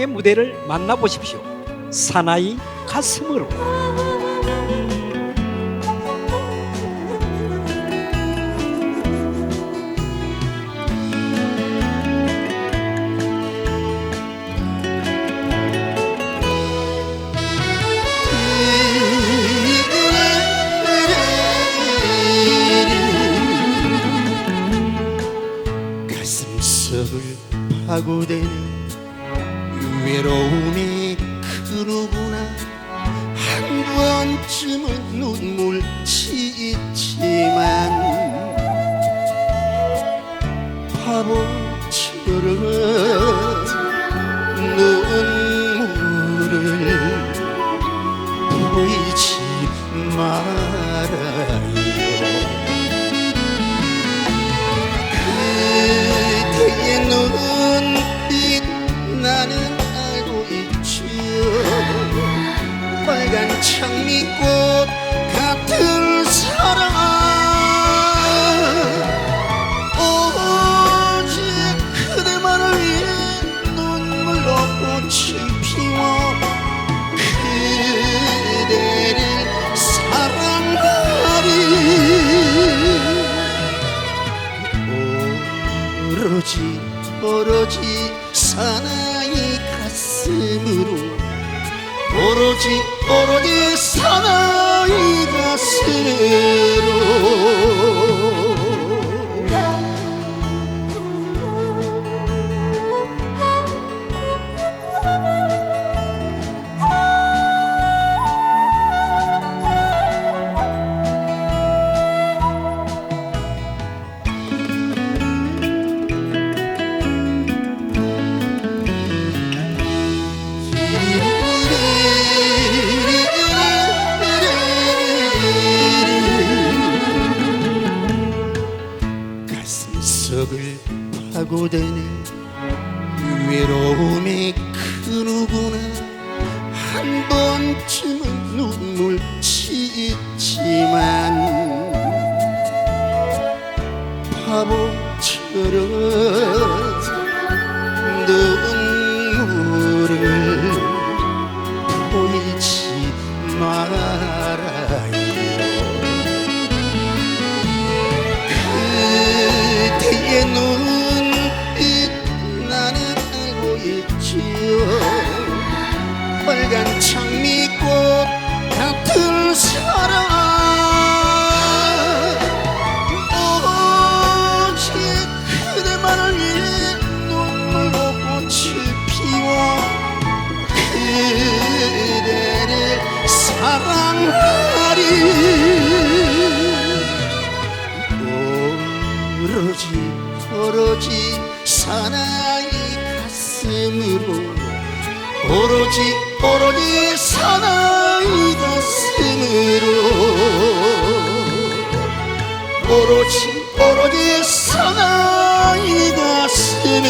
최고봉의 무대를 만나보십시오. 사나이 가슴으로. 파고드는 외로 빨간 장미꽃 같은 사랑. 오직 그대만을 위해 눈물로 꽃을 피워 그대를 사랑하리. 오로지 오로지 사나이 가슴으로 오로지 오로지 사나 가슴속을 파고드는 외로움이 크누구나. 한 번쯤은 눈물 짓지만 바보처럼 눈 오로지 오로지 사나이 가슴으로. 오로지 오로지 사나이 가슴으로. 오로지 오로지 사나이 가슴으로